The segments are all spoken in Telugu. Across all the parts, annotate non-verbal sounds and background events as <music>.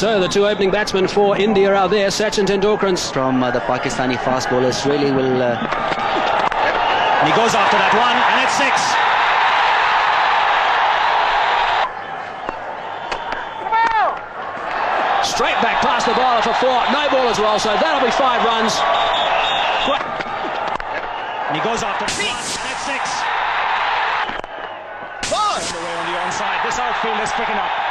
So the two opening batsmen for India are there. Sachin Tendulkar and from uh, the Pakistani fast bowlers really will. Uh, He goes after that one, and it's six. straight back past the bowler for four. No ball as well, so that'll be five runs. And he goes after that one, and it's six. Turned away on the onside. This outfield is picking up.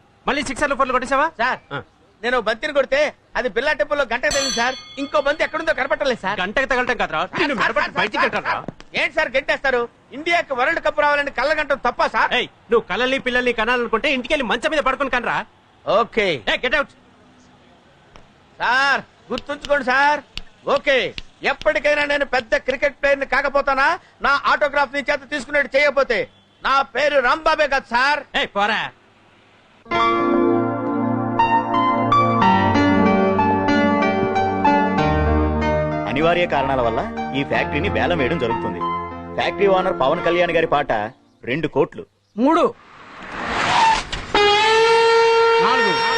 మళ్ళీ సిక్సర్లు ఫోర్లు కొట్టేసావా సార్. నేను బంతిని కొడితే అది బిల్లా టెంపుల్లో గంట తగిలింది సార్. ఇంకో బంతి ఎక్కడుందో కనపట్టలేదు సార్. గంటకి తగలటం కదరా. నిన్ను మెడపట్టి బయటికి కట్టారా ఏంటి సార్ గంటేస్తారు? ఇండియాకి వరల్డ్ కప్ రావాలని కళ్ళ గంట తప్ప సార్? ఏయ్ నువ్వు కళ్ళని పిల్లల్ని కనాలనుకుంటే ఇంటికి వెళ్ళి మంచం మీద పడుకొని కనరా. ఓకే. ఏ గెట్ అవుట్ సార్ గుర్తుంచుకోండి సార్. ఓకే. ఎప్పటికైనా నేను పెద్ద క్రికెట్ ప్లేయర్ని కాకపోతానా? నా ఆటోగ్రాఫ్ని చేత తీసుకునేట్టు చేయకపోతే నా పేరు రాంబాబే కదా సార్. పోరా. అనివార్య కారణాల వల్ల ఈ ఫ్యాక్టరీని వేలం వేయడం జరుగుతుంది. ఫ్యాక్టరీ ఓనర్ పవన్ కళ్యాణ్ గారి పాట రెండు కోట్లు. మూడు. నాలుగు.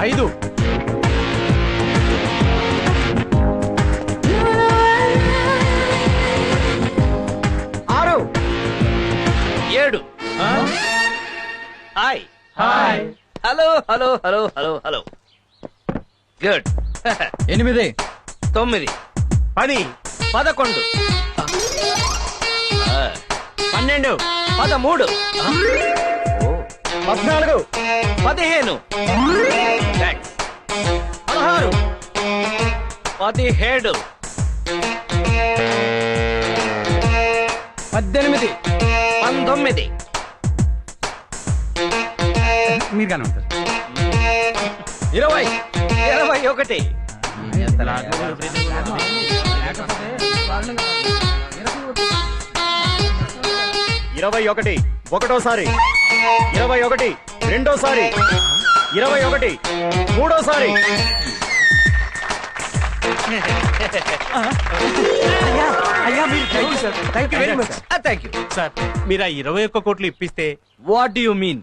ఐదు. Hi hello hello hello hello hello good ఎనిమిది. తొమ్మిది. పది. పదకొండు. పన్నెండు. పదమూడు. పద్నాలుగు. పదిహేను. థాంక్స్. పదహారు. పదిహేడు. పద్దెనిమిది. పంతొమ్మిది. మీరు కానీ ఉంటారు ఇరవై ఇరవై ఒకటి. ఇరవై ఒకటి ఒకటోసారి. ఇరవై ఒకటి రెండోసారి. ఇరవై ఒకటి మూడోసారి. Thank you very much. Thank you sir మీరు ఆ ఇరవై ఒక్క కోట్లు ఇప్పిస్తే వాట్ యు మీన్?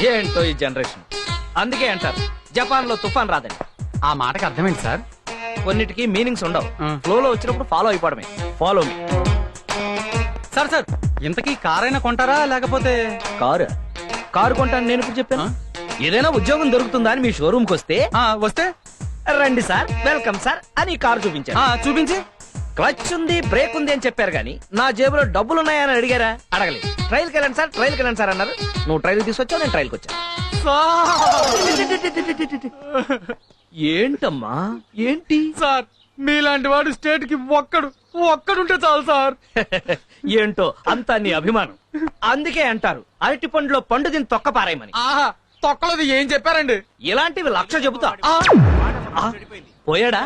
ఏంటో ఈ జనరేషన్? అందుకే అంటారు జపాన్లో తుఫాన్ రాదని. ఆ మాటకి అర్థమైంది సార్. కొన్నిటికి మీనింగ్స్ ఉండవు. ఆ. ఫ్లో లో వచ్చినప్పుడు follow అయిపోవడమే. Follow me. Sir sir ఇంతకీ కారైనా కొంటారా లేకపోతే? కారు. కారు కొంటాను నేను ఇప్పుడు చెప్పాను. ఏదైనా ఉద్యోగం దొరుకుతుందా అని మీ షోరూమ్కి వస్తే? ఆ, వస్తే? రండి సార్ వెల్కమ్ సార్ అని కారు చూపించాను. చూపించి. క్లచ్ ఉంది బ్రేక్ ఉంది అని చెప్పారు కానీ నా జేబులో డబ్బులు ఉన్నాయని అడిగారా? అడగలేదు. ట్రైల్కి వెళ్ళండి సార్ ట్రైల్కి వెళ్ళండి సార్ అన్నారు. నువ్వు ట్రైల్ తీసుకొచ్చావు నేను ట్రైల్కి వచ్చాను. ఏంటమ్మా? ఏంటి? సార్ మీలాంటి వాడు స్టేట్కి ఒక్కడు ఒక్కడుంటే చాలు సార్. <laughs> ఏంటో అంతా నీ అభిమానం. అందుకే అంటారు అరటి పండులో పండు దీన్ని తొక్క పారాయమని. ఆహా తొక్కలది ఏం చెప్పారండి? ఇలాంటివి లక్ష చెబుతా. ఆ, పోయాడా?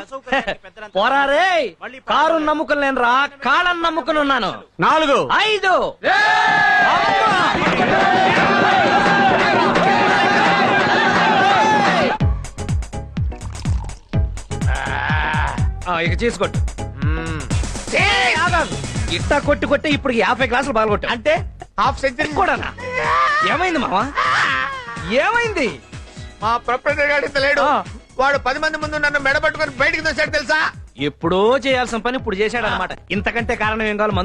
పోరారే కారు నమ్ముకుని నేను రా కాళ్ళని నమ్ముకుని ఉన్నాను. నాలుగు. ఐదు. ఇక చేసుకోట్టు ఇట్టా కొట్టి కొట్టి ఇప్పుడు యాభై గ్లాసులు బాగా అంటే హాఫ్ సెంచరీ. కూడానా ఏమైంది మావా? ఏమైంది? మా ప్రొపరేటర్ గాడి లేడు. వాడు పది మంది ముందు నన్ను మెడబట్టుకుని బయటికి దోశాడు తెలుసా? ఎప్పుడో చేయాల్సిన పని ఇప్పుడు చేశాడు అనమాట ఇంతకంటే కారణం ఏం కావాలి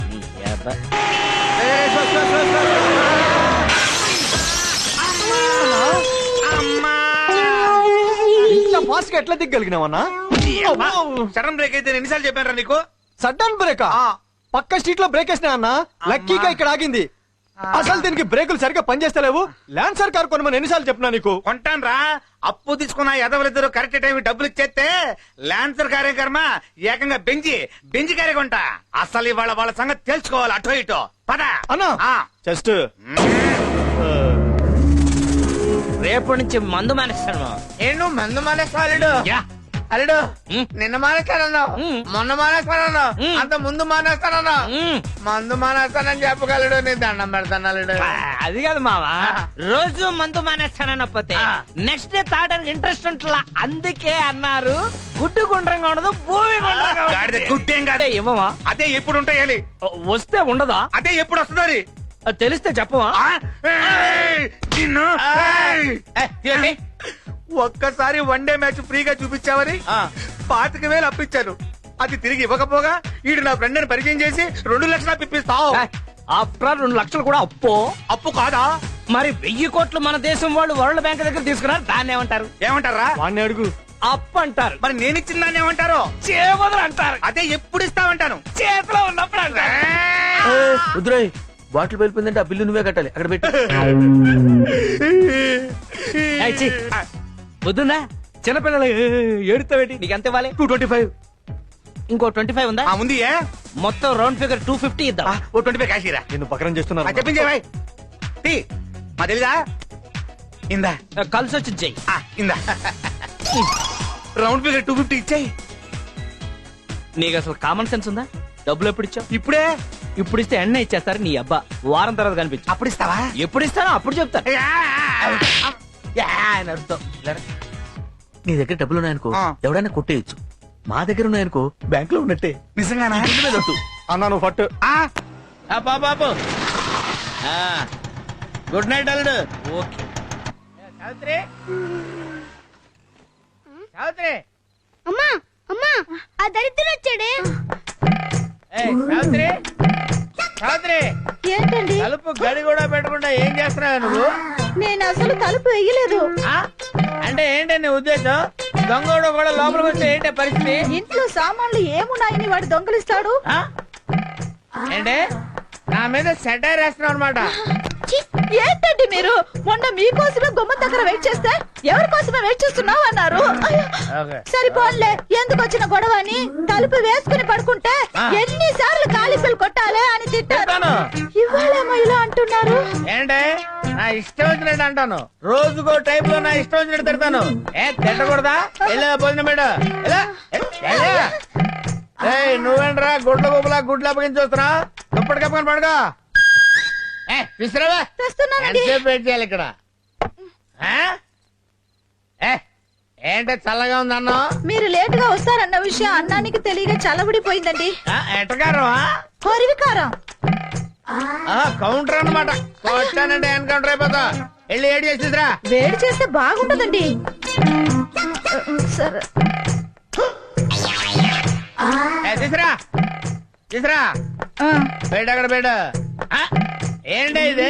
మాస్క్ ఎట్లా దిగ్గలిగినావన్నా? సడన్ బ్రేక్ అయితే ఎన్నిసార్లు చెప్పారా నీకు? Sudden brake? పక్క స్ట్రీట్లో బ్రేక్ వేసినా అన్న? లక్కీగా ఇక్కడ ఆగింది. అసలు దీనికి బ్రేకులు సరిగ్గా పనిచేస్తలేవు. ల్యాన్సర్ కార్ కొనమని ఎన్నిసార్లు చెప్పినా నీకు? కొంటాను రా అప్పు తీసుకున్న ఎదవలిద్దరు కరెక్ట్ టైం డబ్బులు ఇచ్చేస్తే లాన్సర్ కార్యక్రమ ఏకంగా బెంజి బెంజి కార్య కొంటా అసలు ఇవాళ వాళ్ళ సంగతి తెలుసుకోవాలి అటో ఇటో పద అన్నా ఆ. జస్ట్ రేపటి నుంచి మందు మానేస్తాను. ఏను మందు మానేస్తాడు యా. అల్లుడు. నిన్న మానేస్తానన్నావు ఉమ్. మొన్న మానేస్తానన్నావు ఉమ్. అంత ముందు మానేస్తానన్నావు మ్మ్. మందు మానేస్తానని చెప్పగలడు నీ దండం పెడతాను అల్లుడు. అది కాదు మావా రోజు మందు మానేస్తానకపోతే ఆ. నెక్స్ట్ డే తాగడానికి ఇంట్రెస్ట్ ఉంటుందా? అందుకే అన్నారు గుడ్డు గుండ్రంగా ఉండదు భూమి గుండ్రంగా గుడ్డేం కాదే. అదే ఇవ్వమా అదే ఎప్పుడు ఉంటాయాలి వస్తే ఉండదా? అదే ఎప్పుడు వస్తుంది అది తెలిస్తే చెప్పవా? ఒక్కసారి వన్ డే మ్యాచ్ ఫ్రీగా చూపించావని పాతిక వేలు అప్పించాను అది తిరిగి ఇవ్వకపోగా ఈడు నా ఫ్రెండ్ పరిచయం చేసి రెండు లక్షలు పిప్పిస్తావు ఆఫ్టర్ రెండు లక్షలు కూడా అప్పు. అప్పు కాదా? మరి వెయ్యి కోట్లు మన దేశం వాళ్ళు వరల్డ్ బ్యాంక్ దగ్గర తీసుకున్నారు దాన్ని ఏమంటారు? ఏమంటారా? వాడిని అడుగు. అప్పు అంటారు. మరి నేను ఇచ్చిన దాన్ని ఏమంటారు? చేపదులు అంటారు. అదే ఎప్పుడు ఇస్తామంటాను చేతిలో ఉన్నప్పుడు అంటారు. బాటిల్ వెళ్ళిపోయిందంటే ఆ బిల్లు నువ్వే కట్టాలి. అక్కడ పెట్టి. <laughs> ఏయ్, ఛీ. వద్దుందా? చిన్నపిల్లలు ఏడుతావేటి నీకు ఎంత ఇవ్వాలి? Two twenty five. ఇంకో ట్వంటీ ఫైవ్ ఉందా? ఉంది ఏ? మొత్తం రౌండ్ ఫిగర్ టూ ఫిఫ్టీ ఇద్దాం. ఆ, ఓ ట్వంటీ ఫైవ్ కాశీరా నేను పకరం చేస్తున్నారు చెప్పించే టీ మా తెలీదా? ఇందా. కలిసి వచ్చి చెయ్యి. ఆ, ఇందా. రౌండ్ ఫిగర్ టూ ఫిఫ్టీ ఇచ్చాయి. నీకు అసలు కామన్ సెన్స్ ఉందా? డబ్బులు ఎప్పుడు ఇచ్చావు? ఇప్పుడే? ఇప్పుడు ఇస్తే ఎన్న ఇచ్చేస్తారు నీ అబ్బా? వారం తర్వాత కనిపించు. అప్పుడు ఇస్తావా ఎప్పుడు ఇస్తానో అప్పుడు చెప్తాను యా. అని నీ దగ్గర డబ్బులు ఉన్నాయనుకో ఆ. ఎవడైనా కొట్టేయచ్చు. మా దగ్గర ఉన్నాయనుకో బ్యాంక్లో ఉన్నట్టే. నిజంగానా? అన్నా నువ్వు ఫట్ ఆ, బాబు గుడ్ నైట్ అల్లుడు. ఓకే. సావిత్రి? సావిత్రి? అమ్మా అమ్మా ఆ దరిద్రుడు వచ్చాడే. ఏయ్, సావిత్రి? సావిత్రి ఏంటండి? తలుపు గడి కూడా పెట్టకుండా ఏం చేస్తున్నావు నువ్వు? నేను అసలు తలుపు వేయలేదు. ఆ? అంటే ఏంటి నీ ఉద్దేశం? దొంగోడు కూడా లోపలికి వస్తే ఏంటి పరిస్థితి? ఇంట్లో సామాన్లు ఏమున్నాయని వాడు దొంగలిస్తాడు? ఆ? ఏంటి? నా మీద సెటైర్ వేస్తున్నావు అనమాట ఏంటండి మీరు? మొన్న మీకోసమే గుమ్మ దగ్గర వెయిట్ చేస్తే ఎవరి కోసమే వెయిట్ చేస్తున్నావు అన్నారు. సరిపోన్లే. ఎందుకు వచ్చిన గొడవ అని? తలుపు వేసుకుని పడుకుంటే. ఎన్నిసార్లు కాలిపిల్ కొట్టాలే అని తిట్టారు. తిట్టాను. ఇవాళేమో ఇలా అంటున్నారు. ఏంటి? నా ఇష్టం వచ్చినట్టు అంటాను. రోజుకో టైప్లో నా ఇష్టం వచ్చినట్టు తిడతాను. ఏ తిట్టకూడదా? వెళ్ళా భోజనం మేడ నువ్వేంట్రా గుడ్ల గుబులా గుడ్లు అప్పగించి వస్తున్నా? దుప్పటి కప్పుకొని పడుకో. విసిరావా? తెస్తున్నానండి. ఎంతసేపు వెయిట్ చేయాలి ఇక్కడ? ఆ? ఏ ఏంటి చల్లగా ఉంది అన్నం మీరు లేట్గా వస్తారన్న విషయం అన్నానికి తెలియక చల్లబడిపోయిందండి. ఆ, ఎటకారమా హరివికారం. ఆ, కౌంటర్ అన్నమాట. కొట్టానంటే ఎన్కౌంటర్ అయిపోతా. వెళ్ళి ఏడు చేసిద్రా వేడి చేస్తే బాగుండదండి. సరే. ఏ, తీసురా. తీసురా. ఆ, బయట అక్కడ బయట. ఏంటి ఇది?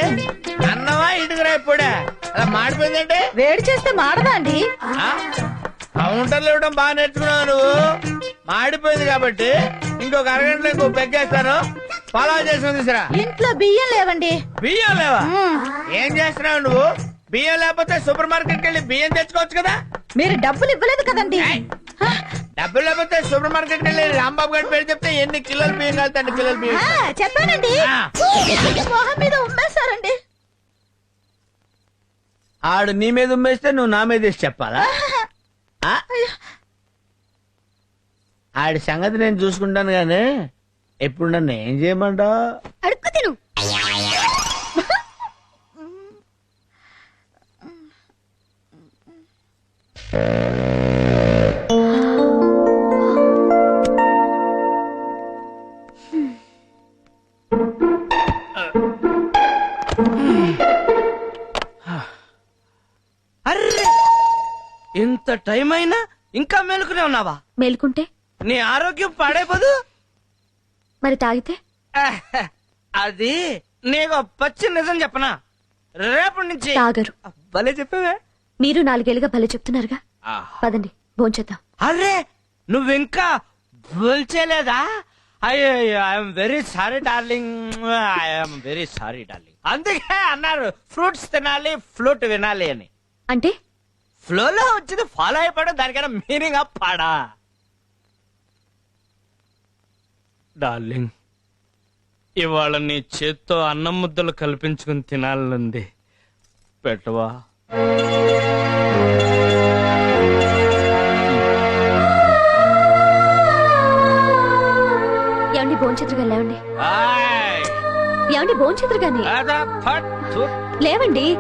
అన్నమా ఇటుకురా ఇప్పుడే? అలా మాడిపోయిందంటే? వేడి చేస్తే మాడదా అండి? కౌంటర్లు ఇవ్వడం బాగా నేర్చుకున్నావు నువ్వు. మాడిపోయింది కాబట్టి ఇంకొక అరగంటలో ఇంకో పెగ్గేస్తాను. ఫాలో చేసుకుని తీసురా ఇంట్లో బియ్యం లేవండి. బియ్యం లేవా. ఏం చేస్తున్నావు నువ్వు? బియ్యం లేకపోతే సూపర్ మార్కెట్కి వెళ్ళి బియ్యం తెచ్చుకోవచ్చు కదా? మీరు డబ్బులు ఇవ్వలేదు కదండి. డబ్బులు లేకపోతే సూపర్ మార్కెట్కి వెళ్ళి రాంబాబు గారి పేరు చెప్తే ఎన్ని కిలోలు బియ్యం కలుతాండి కిలోలు బియ్యం? చెప్పానండి. మొహం మీద ఉమ్మేశారండి ఆడు నీ మీద ఉమ్మేస్తే నువ్వు నా మీద వేసి చెప్పాలా? ఆడి సంగతి నేను చూసుకుంటాను గానీ ఎప్పుడు నన్ను ఏం చేయమంటావు అడుక్కు తిను. అర్రే ఇంత టైం అయినా ఇంకా మేలుకునే ఉన్నావా? మేలుకుంటే? నీ ఆరోగ్యం పాడైపోదు? మరి తాగితే? అది నీకు పచ్చి నిజం చెప్పనా? రేపటి నుంచి తాగరు. భలే చెప్పావే. మీరు నాలుగేళ్ళుగా భలే చెప్తున్నారుగా. పదండి భోంచేద్దాం అరే నువ్వు ఇంకా బోల్చేలేదా అయ్యో I'm very sorry darling I'm very sorry darling అందుకే అన్నారు ఫ్రూట్స్ తినాలి ఫ్లూట్ వినాలి అని. అంటే? ఫ్లోలో వచ్చింది ఫాలో అయిపోవడం దానికైనా మీనింగ్ పాడా. డార్లింగ్ ఇవాళ నీ చేత్తో అన్నం ముద్దలు కల్పించుకుని తినాలనుంది. పెట్టవా? ఏమండి భోంచేతురుగా లేవండి. ఆయ్. ఏమండి ఫట్ థు. లేవండి.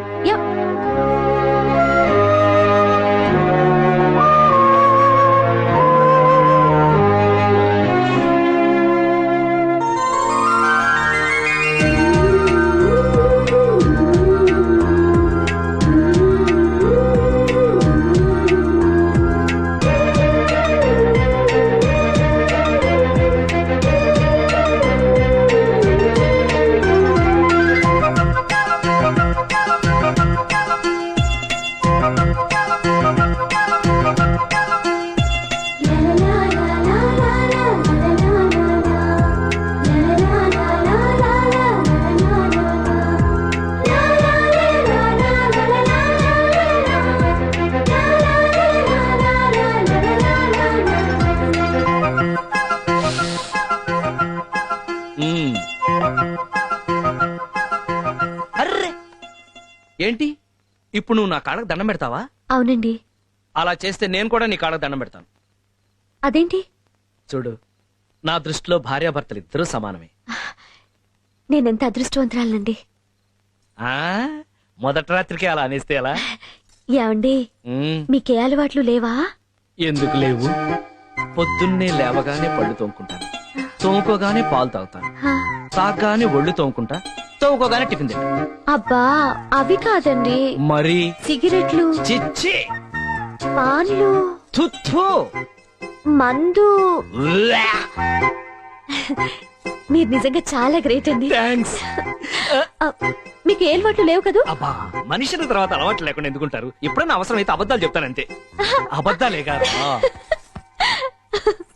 ఇప్పుడు నువ్వు నా కాళ్ళకు దండం పెడతావా? అవునండి. అలా చేస్తే నేను కూడా నీ కాళ్ళకు దండం పెడతాను. అదేంటి? చూడు నా దృష్టిలో భార్యాభర్తలు ఇద్దరూ సమానమే. నేనెంత అదృష్టవంతురాలండి ఆ? మొదటి రాత్రికి అలా అనేస్తే ఎలా? ఏమండి. మీకే అలవాట్లు లేవా? ఎందుకు లేవు? పొద్దున్నే లేవగానే పళ్ళు తోముకుంటాను. తోముకోగానే పాలు తాగుతాను. హా, తాగగానే ఒళ్ళు తోముకుంటా. తోముకోగానే టిఫిన్ తింటా అబ్బా అవి కాదండి. మరి? సిగరెట్లు. చిచ్చి. పాన్లు. తుత్తు మందు. మీరు నిజంగా చాలా గ్రేట్ అండి. థ్యాంక్స్ మీకు ఏ అలవాట్లు లేవు కదూ? అబ్బా మనుషుల తర్వాత అలవాటు లేకుండా ఎందుకుంటారు? ఎప్పుడైనా అవసరం అయితే అబద్ధాలు చెప్తానంతే అబద్ధాలే కాదు. <laughs>